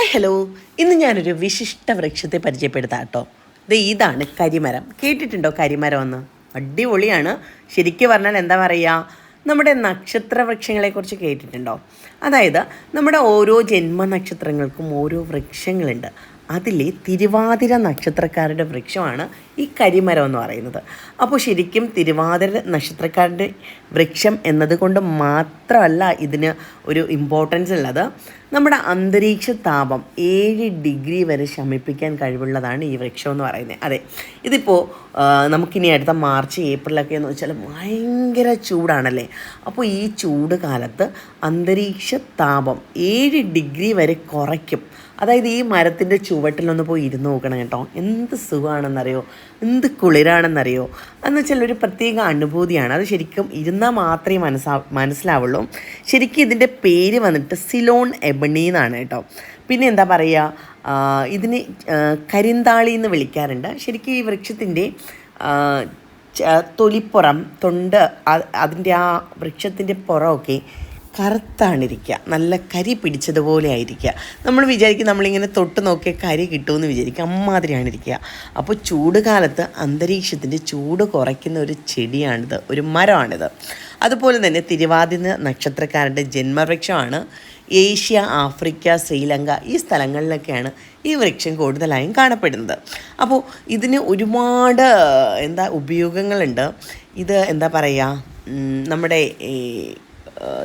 Hi hello ഇന്ന് ഞാനൊരു വിശിഷ്ട വൃക്ഷത്തെ പരിചയപ്പെടുത്താം കേട്ടോ. ഇത് ഇതാണ് കരിമരം. കേട്ടിട്ടുണ്ടോ കരിമരം എന്ന് അടിപൊളിയാണ്. ശരിക്കും പറഞ്ഞാൽ എന്താ പറയുക നമ്മുടെ നക്ഷത്ര വൃക്ഷങ്ങളെക്കുറിച്ച് കേട്ടിട്ടുണ്ടോ? അതായത് നമ്മുടെ ഓരോ ജന്മനക്ഷത്രങ്ങൾക്കും ഓരോ വൃക്ഷങ്ങളുണ്ട്. അതിലെ തിരുവാതിര നക്ഷത്രക്കാരുടെ വൃക്ഷമാണ് ഈ കരിമരം എന്ന് പറയുന്നത്. അപ്പോൾ ശരിക്കും തിരുവാതിര നക്ഷത്രക്കാരുടെ വൃക്ഷം എന്നതുകൊണ്ട് മാത്രമല്ല ഇതിന് ഒരു ഇമ്പോർട്ടൻസ് ഉള്ളത്. നമ്മുടെ അന്തരീക്ഷ താപം ഏഴ് ഡിഗ്രി വരെ ശമിപ്പിക്കാൻ കഴിവുള്ളതാണ് ഈ വൃക്ഷം എന്ന് പറയുന്നത്. അതെ ഇതിപ്പോൾ നമുക്കിനി അടുത്ത മാർച്ച് ഏപ്രിലൊക്കെ എന്ന് വെച്ചാൽ ഭയങ്കര ചൂടാണല്ലേ? അപ്പോൾ ഈ ചൂട് കാലത്ത് അന്തരീക്ഷ താപം ഏഴ് ഡിഗ്രി വരെ കുറയ്ക്കും. അതായത് ഈ മരത്തിന്റെ ചുവട്ടിലൊന്ന് പോയി ഇരുന്ന് നോക്കണം കേട്ടോ. എന്ത് സുഖമാണെന്നറിയോ എന്ത് കുളിരാണെന്നറിയോ? എന്ന് വെച്ചാൽ ഒരു പ്രത്യേക അനുഭൂതിയാണ്. അത് ശരിക്കും ഇരുന്നാൽ മാത്രമേ മനസ്സാ മനസ്സിലാവുള്ളൂ. ശരിക്കും ഇതിന്റെ പേര് വന്നിട്ട് സിലോൺ എബണി എന്നാണ് കേട്ടോ. പിന്നെ എന്താ പറയുക ഇതിന് കരിന്താളി എന്ന് വിളിക്കാറുണ്ട്. ശരിക്കും ഈ വൃക്ഷത്തിന്റെ തൊലിപ്പുറം തൊണ്ട് അതിന്റെ ആ വൃക്ഷത്തിന്റെ പുറമൊക്കെ കറുത്താണിരിക്കുക. നല്ല കരി പിടിച്ചതുപോലെ ആയിരിക്കുക. നമ്മൾ വിചാരിക്കും നമ്മളിങ്ങനെ തൊട്ട് നോക്കിയ കരി കിട്ടുമെന്ന് വിചാരിക്കുക അമ്മാതിരിയാണ് ഇരിക്കുക അപ്പോൾ ചൂട് കാലത്ത് അന്തരീക്ഷത്തിന്റെ ചൂട് കുറയ്ക്കുന്ന ഒരു ചെടിയാണിത്. ഒരു മരമാണിത്. അതുപോലെ തന്നെ തിരുവാതിര നക്ഷത്രക്കാരുടെ ജന്മവൃക്ഷമാണ്. ഏഷ്യ ആഫ്രിക്ക ശ്രീലങ്ക ഈ സ്ഥലങ്ങളിലൊക്കെയാണ് ഈ വൃക്ഷം കൂടുതലായും കാണപ്പെടുന്നത്. അപ്പോൾ ഇതിന് ഒരുപാട് എന്താ ഉപയോഗങ്ങളുണ്ട്. ഇത് എന്താ പറയുക? നമ്മുടെ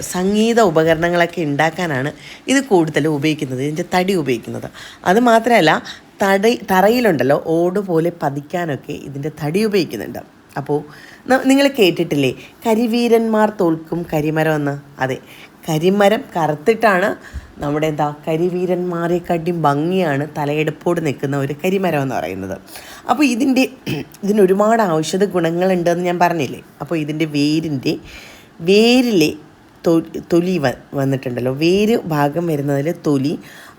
സംഗീത ഉപകരണങ്ങളൊക്കെ ഉണ്ടാക്കാനാണ് ഇത് കൂടുതലും ഉപയോഗിക്കുന്നത്. ഇതിന്റെ തടി ഉപയോഗിക്കുന്നത്. അത് മാത്രമല്ല തടി തറയിലുണ്ടല്ലോ ഓട് പോലെ പതിക്കാനൊക്കെ ഇതിന്റെ തടി ഉപയോഗിക്കുന്നുണ്ട്. അപ്പോൾ നിങ്ങൾ കേട്ടിട്ടില്ലേ? കരിവീരന്മാർ തോൽക്കും കരിമരം എന്ന്? അതെ. കരിമരം കറുത്തിട്ടാണ് നമ്മുടെ എന്താ കരിവീരന്മാരെ കടി ഭംഗിയാണ് തലയെടുപ്പോട് നിൽക്കുന്ന ഒരു കരിമരം എന്ന് പറയുന്നത്. അപ്പോൾ ഇതിന്റെ ഇതിന് ഒരുപാട് ഔഷധ ഗുണങ്ങളുണ്ടെന്ന് ഞാൻ പറഞ്ഞില്ലേ? അപ്പോൾ ഇതിന്റെ വേരിന്റെ വേരിലെ തൊലി വന്നിട്ടുണ്ടല്ലോ. വേര് ഭാഗം വരുന്നതിൽ തൊലി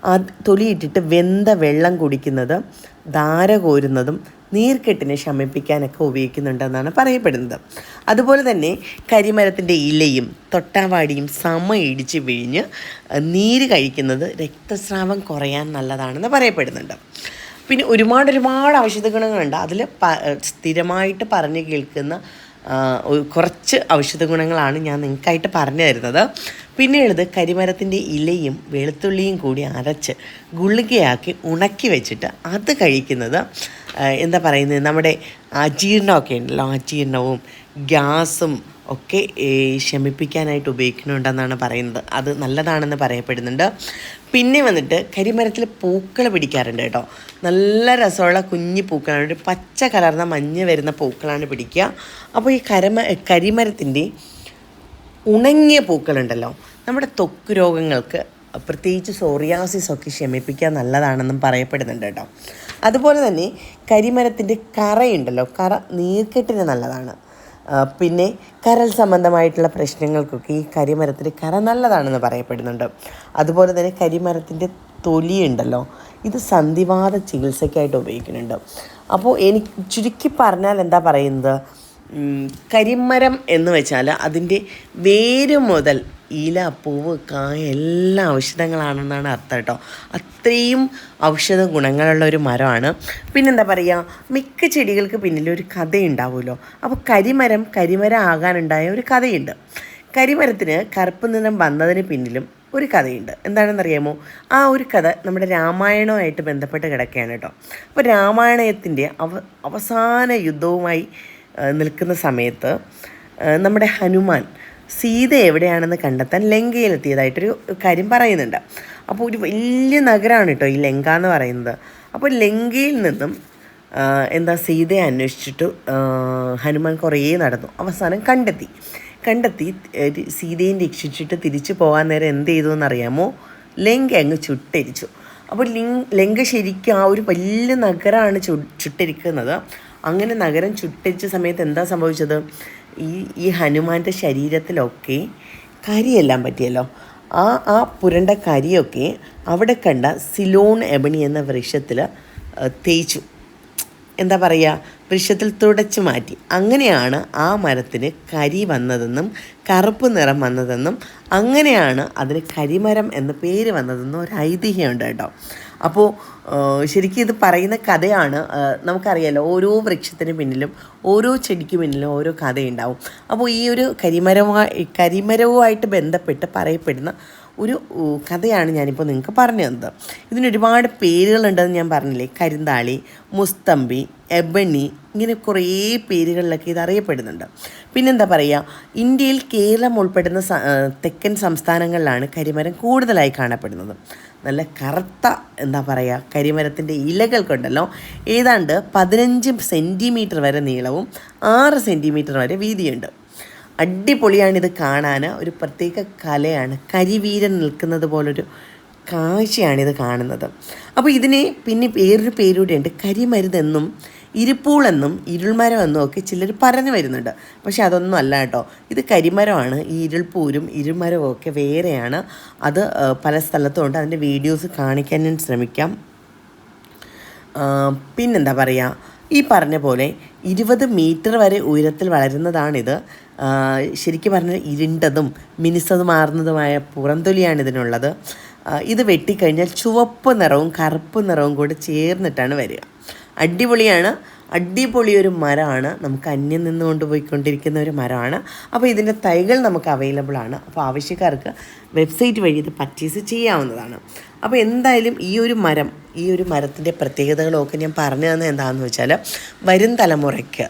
ആ തൊലി ഇട്ടിട്ട് വെന്ത വെള്ളം കുടിക്കുന്നത് ധാര കോരുന്നതും നീർക്കെട്ടിനെ ശമിപ്പിക്കാനൊക്കെ ഉപയോഗിക്കുന്നുണ്ടെന്നാണ് പറയപ്പെടുന്നത്. അതുപോലെ തന്നെ കരിമരത്തിന്റെ ഇലയും തൊട്ടാവാടിയും സമ ഇടിച്ച് വിഴിഞ്ഞ് നീര് കഴിക്കുന്നത് രക്തസ്രാവം കുറയാൻ നല്ലതാണെന്ന് പറയപ്പെടുന്നുണ്ട്. പിന്നെ ഒരുപാട് ഒരുപാട് ഔഷധ ഗുണങ്ങളുണ്ട് അതിൽ സ്ഥിരമായിട്ട് പറഞ്ഞു കേൾക്കുന്ന കുറച്ച് ഔഷധ ഗുണങ്ങളാണ് ഞാൻ നിങ്ങൾക്കായിട്ട് പറഞ്ഞു തരുന്നത്. പിന്നെയുള്ളത് കരിമരത്തിന്റെ ഇലയും വെളുത്തുള്ളിയും കൂടി അരച്ച് ഗുളികയാക്കി ഉണക്കി വെച്ചിട്ട് അത് കഴിക്കുന്നത് എന്താ പറയുന്നത് നമ്മുടെ അജീർണമൊക്കെ ഉണ്ടല്ലോ അജീർണവും ഗ്യാസും ഒക്കെ ശമിപ്പിക്കാനായിട്ട് ഉപയോഗിക്കുന്നുണ്ടെന്നാണ് പറയുന്നത്. അത് നല്ലതാണെന്ന് പറയപ്പെടുന്നുണ്ട്. പിന്നെ വന്നിട്ട് കരിമരത്തിൽ പൂക്കൾ പിടിക്കാറുണ്ട് കേട്ടോ. നല്ല രസമുള്ള കുഞ്ഞു പൂക്കളാണ്. ഒരു പച്ച കലർന്ന മഞ്ഞ് വരുന്ന പൂക്കളാണ് പിടിക്കുക. അപ്പോൾ ഈ കരമ കരിമരത്തിന്റെ ഉണങ്ങിയ പൂക്കളുണ്ടല്ലോ. നമ്മുടെ തൊക്ക് രോഗങ്ങൾക്ക് പ്രത്യേകിച്ച് സോറിയാസിസ് ഒക്കെ ശമിപ്പിക്കാൻ നല്ലതാണെന്നും പറയപ്പെടുന്നുണ്ട് കേട്ടോ. അതുപോലെ തന്നെ കരിമരത്തിന്റെ കറയുണ്ടല്ലോ. കറ നീർക്കെട്ടിന് നല്ലതാണ്. പിന്നെ കരൽ സംബന്ധമായിട്ടുള്ള പ്രശ്നങ്ങൾക്കൊക്കെ ഈ കരിമരത്തിന്റെ കര നല്ലതാണെന്ന് പറയപ്പെടുന്നുണ്ട്. അതുപോലെ തന്നെ കരിമരത്തിന്റെ തൊലിയുണ്ടല്ലോ ഇത് സന്ധിവാത ചികിത്സയ്ക്കായിട്ട് ഉപയോഗിക്കുന്നുണ്ട്. അപ്പോൾ എനിക്ക് ചുരുക്കി പറഞ്ഞാൽ എന്താ പറയുന്നത്? കരിമരം എന്ന് വെച്ചാൽ അതിന്റെ വേര് മുതൽ ഇല പൂവ് കായ എല്ലാ ഔഷധങ്ങളാണെന്നാണ് അർത്ഥം കേട്ടോ. അത്രയും ഔഷധ ഗുണങ്ങളുള്ള ഒരു മരമാണ്. പിന്നെന്താ പറയുക മിക്ക ചെടികൾക്ക് പിന്നിലൊരു കഥയുണ്ടാവുമല്ലോ. അപ്പോൾ കരിമരം കരിമരം ആകാനുണ്ടായ ഒരു കഥയുണ്ട്. കരിമരത്തിന് കറുപ്പ് നിറം വന്നതിന് പിന്നിലും ഒരു കഥയുണ്ട്. എന്താണെന്നറിയാമോ? ആ ഒരു കഥ നമ്മുടെ രാമായണവുമായിട്ട് ബന്ധപ്പെട്ട് കിടക്കുകയാണ് കേട്ടോ. അപ്പോൾ രാമായണത്തിന്റെ അവ അവസാന യുദ്ധവുമായി നിൽക്കുന്ന സമയത്ത് നമ്മുടെ ഹനുമാൻ സീത എവിടെയാണെന്ന് കണ്ടെത്താൻ ലങ്കയിലെത്തിയതായിട്ടൊരു കാര്യം പറയുന്നുണ്ട്. അപ്പോൾ ഒരു വലിയ നഗരമാണ് കേട്ടോ ഈ ലങ്ക എന്ന് പറയുന്നത്. അപ്പോൾ ലങ്കയിൽ നിന്നും എന്താ സീതയെ അന്വേഷിച്ചിട്ട് ഹനുമാൻ കുറേ നടന്നു. അവസാനം കണ്ടെത്തി. കണ്ടെത്തി സീതയെ രക്ഷിച്ചിട്ട് തിരിച്ചു പോകാൻ നേരം എന്ത് ചെയ്തു എന്നറിയാമോ? ലങ്ക അങ്ങ് ചുട്ടരിച്ചു. അപ്പോൾ ലിങ് ലങ്ക ശരിക്കും ആ ഒരു വലിയ നഗരമാണ് ചു ചുട്ടരിക്കുന്നത്. അങ്ങനെ നഗരം ചുട്ടിച്ച സമയത്ത് എന്താ സംഭവിച്ചത്? ഈ ഈ ഹനുമാന്റെ ശരീരത്തിലൊക്കെ കരിയെല്ലാം പറ്റിയല്ലോ. ആ ആ പുരണ്ട കരിയൊക്കെ അവിടെ കണ്ട സിലോൺ എബണി എന്ന വൃക്ഷത്തിൽ തേച്ചു. എന്താ പറയുക വൃക്ഷത്തിൽ തുടച്ചു മാറ്റി. അങ്ങനെയാണ് ആ മരത്തിന് കരി വന്നതെന്നും കറുപ്പ് നിറം വന്നതെന്നും അങ്ങനെയാണ് അതിന് കരിമരം എന്ന പേര് വന്നതെന്നും ഒരു ഐതിഹ്യമുണ്ട് കേട്ടോ. അപ്പോൾ ശരിക്കും ഇത് പറയുന്ന കഥയാണ്. നമുക്കറിയാലോ ഓരോ വൃക്ഷത്തിന് പിന്നിലും ഓരോ ചെടിക്ക് പിന്നിലും ഓരോ കഥയുണ്ടാവും. അപ്പോൾ ഈ ഒരു കരിമരവുമായി കരിമരവുമായിട്ട് ബന്ധപ്പെട്ട് പറയപ്പെടുന്ന ഒരു കഥയാണ് ഞാനിപ്പോൾ നിങ്ങൾക്ക് പറഞ്ഞു തന്നത് ഇതിന് ഒരുപാട് പേരുകളുണ്ടെന്ന് ഞാൻ പറഞ്ഞില്ലേ? കരിന്താളി മുസ്തമ്പി എബണി ഇങ്ങനെ കുറേ പേരുകളിലൊക്കെ ഇത് അറിയപ്പെടുന്നുണ്ട്. പിന്നെന്താ പറയുക ഇന്ത്യയിൽ കേരളം ഉൾപ്പെടുന്ന തെക്കൻ സംസ്ഥാനങ്ങളിലാണ് കരിമരം കൂടുതലായി കാണപ്പെടുന്നത്. നല്ല കറുത്ത എന്താ പറയുക കരിമരത്തിന്റെ ഇലകൾക്കുണ്ടല്ലോ. കൊണ്ടല്ലോ ഏതാണ്ട് പതിനഞ്ച് സെന്റിമീറ്റർ വരെ നീളവും ആറ് സെന്റിമീറ്റർ വരെ വീതിയുണ്ട്. അടിപൊളിയാണിത് കാണാൻ. ഒരു പ്രത്യേക കലയാണ്. കരിവീരൻ നിൽക്കുന്നത് പോലൊരു കാഴ്ചയാണിത് കാണുന്നത്. അപ്പോൾ ഇതിനെ പിന്നെ വേറൊരു പേരൂടെയുണ്ട്. കരിമരുതെന്നും ഇരുപ്പൂളെന്നും ഇരുൾമരം എന്നും ഒക്കെ ചിലർ പറഞ്ഞു വരുന്നുണ്ട്. പക്ഷെ അതൊന്നും അല്ല കേട്ടോ. ഇത് കരിമരമാണ്. ഈ ഇരുൾപ്പൂരും ഇരുമരവും ഒക്കെ വേറെയാണ്. അത് പല സ്ഥലത്തും ഉണ്ട് അതിന്റെ വീഡിയോസ് കാണിക്കാൻ ഞാൻ ശ്രമിക്കാം. പിന്നെന്താ പറയുക ഈ പറഞ്ഞ പോലെ ഇരുപത് മീറ്റർ വരെ ഉയരത്തിൽ വളരുന്നതാണിത്. ശരിക്കും പറഞ്ഞാൽ ഇരുണ്ടതും മിനുസതുമാർന്നതുമായ പുറംതൊലിയാണ് ഇതിനുള്ളത്. ഇത് വെട്ടിക്കഴിഞ്ഞാൽ ചുവപ്പ് നിറവും കറുപ്പ് നിറവും കൂടി ചേർന്നിട്ടാണ് വരിക. അടിപൊളിയാണ്. അടിപൊളി ഒരു മരമാണ് നമുക്ക് അന്യം നിന്ന് പോയിക്കൊണ്ടിരിക്കുന്ന ഒരു മരമാണ് അപ്പോൾ ഇതിന്റെ തൈകൾ നമുക്ക് അവൈലബിൾ ആണ്. അപ്പോൾ ആവശ്യക്കാർക്ക് വെബ്സൈറ്റ് വഴി ഇത് പർച്ചേസ് ചെയ്യാവുന്നതാണ്. അപ്പോൾ എന്തായാലും ഈ ഒരു മരം ഈ ഒരു മരത്തിന്റെ പ്രത്യേകതകളൊക്കെ ഞാൻ പറഞ്ഞു തന്നെ എന്താണെന്ന് വെച്ചാൽ വരും തലമുറയ്ക്ക്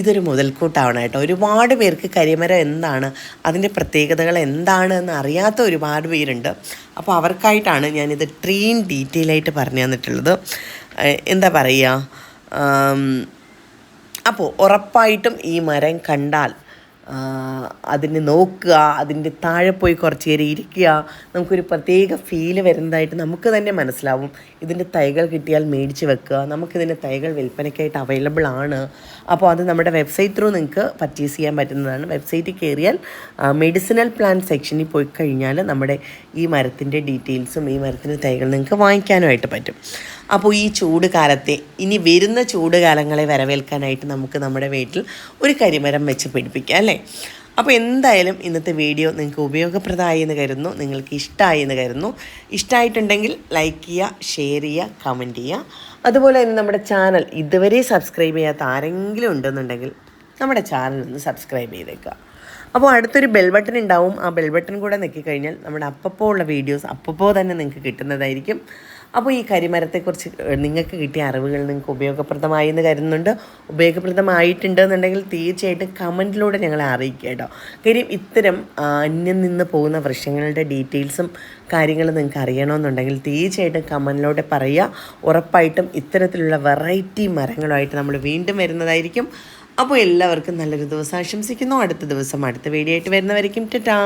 ഇതൊരു മുതൽക്കൂട്ടാവണം കേട്ടോ. ഒരുപാട് പേർക്ക് കരിമരം എന്താണ് അതിന്റെ പ്രത്യേകതകൾ എന്താണ് എന്ന് അറിയാത്ത ഒരുപാട് പേരുണ്ട്. അപ്പോൾ അവർക്കായിട്ടാണ് ഞാനിത് ട്രീൻ ഡീറ്റെയിൽ ആയിട്ട് പറഞ്ഞു തന്നിട്ടുള്ളത്. എന്താ പറയുക അപ്പോൾ ഉറപ്പായിട്ടും ഈ മരം കണ്ടാൽ അതിനെ നോക്കുക അതിന്റെ താഴെ പോയി കുറച്ച് നേരം ഇരിക്കുക. നമുക്കൊരു പ്രത്യേക ഫീൽ വരുന്നതായിട്ട് നമുക്ക് തന്നെ മനസ്സിലാവും. ഇതിന്റെ തൈകൾ കിട്ടിയാൽ മേടിച്ച് വെക്കുക. നമുക്കിതിന്റെ തൈകൾ വിൽപ്പനയ്ക്കായിട്ട് അവൈലബിൾ ആണ്. അപ്പോൾ അത് നമ്മുടെ വെബ്സൈറ്റ് ത്രൂ നിങ്ങൾക്ക് പർച്ചേസ് ചെയ്യാൻ പറ്റുന്നതാണ്. വെബ്സൈറ്റിൽ കയറിയാൽ മെഡിസിനൽ പ്ലാൻ സെക്ഷനിൽ പോയി കഴിഞ്ഞാൽ നമ്മുടെ ഈ മരത്തിന്റെ ഡീറ്റെയിൽസും ഈ മരത്തിന്റെ തൈകൾ നിങ്ങൾക്ക് വാങ്ങിക്കാനുമായിട്ട് പറ്റും. അപ്പോൾ ഈ ചൂട് കാലത്തെ ഇനി വരുന്ന ചൂട് കാലങ്ങളെ വരവേൽക്കാനായിട്ട് നമുക്ക് നമ്മുടെ വീട്ടിൽ ഒരു കരിമരം വെച്ച് പിടിപ്പിക്കാം അല്ലേ? അപ്പോൾ എന്തായാലും ഇന്നത്തെ വീഡിയോ നിങ്ങൾക്ക് ഉപയോഗപ്രദമായി എന്ന് കരുതുന്നു നിങ്ങൾക്ക് ഇഷ്ടമായി എന്ന് കരുതുന്നു. ഇഷ്ടമായിട്ടുണ്ടെങ്കിൽ ലൈക്ക് ചെയ്യുക ഷെയർ ചെയ്യുക കമന്റ് ചെയ്യുക. അതുപോലെ തന്നെ നമ്മുടെ ചാനൽ ഇതുവരെ സബ്സ്ക്രൈബ് ചെയ്യാത്ത ആരെങ്കിലും ഉണ്ടെന്നുണ്ടെങ്കിൽ നമ്മുടെ ചാനൽ ഒന്ന് സബ്സ്ക്രൈബ് ചെയ്തേക്കുക. അപ്പോൾ അടുത്തൊരു ബെൽ ബട്ടൺ ഉണ്ടാവും. ആ ബെൽ ബട്ടൺ കൂടെ നെക്കിക്കഴിഞ്ഞാൽ നമ്മുടെ അപ്പപ്പോൾ ഉള്ള വീഡിയോസ് അപ്പപ്പോൾ തന്നെ നിങ്ങൾക്ക് കിട്ടുന്നതായിരിക്കും. അപ്പോൾ ഈ കരിമരത്തെക്കുറിച്ച് നിങ്ങൾക്ക് കിട്ടിയ അറിവുകൾ നിങ്ങൾക്ക് ഉപയോഗപ്രദമായി എന്ന് കരുതുന്നുണ്ട്. ഉപയോഗപ്രദമായിട്ടുണ്ട് എന്നുണ്ടെങ്കിൽ തീർച്ചയായിട്ടും കമന്റിലൂടെ ഞങ്ങളെ അറിയിക്കുക കേട്ടോ. കാര്യം ഇത്തരം അന്യം നിന്ന് പോകുന്ന വൃക്ഷങ്ങളുടെ ഡീറ്റെയിൽസും കാര്യങ്ങളും നിങ്ങൾക്ക് അറിയണമെന്നുണ്ടെങ്കിൽ തീർച്ചയായിട്ടും കമന്റിലൂടെ പറയുക. ഉറപ്പായിട്ടും ഇത്തരത്തിലുള്ള വെറൈറ്റി മരങ്ങളുമായിട്ട് നമ്മൾ വീണ്ടും വരുന്നതായിരിക്കും. അപ്പോൾ എല്ലാവർക്കും നല്ലൊരു ദിവസം ആശംസിക്കുന്നു. അടുത്ത ദിവസം അടുത്ത വീഡിയോ ആയിട്ട് വരുന്നവരേക്കും ടാ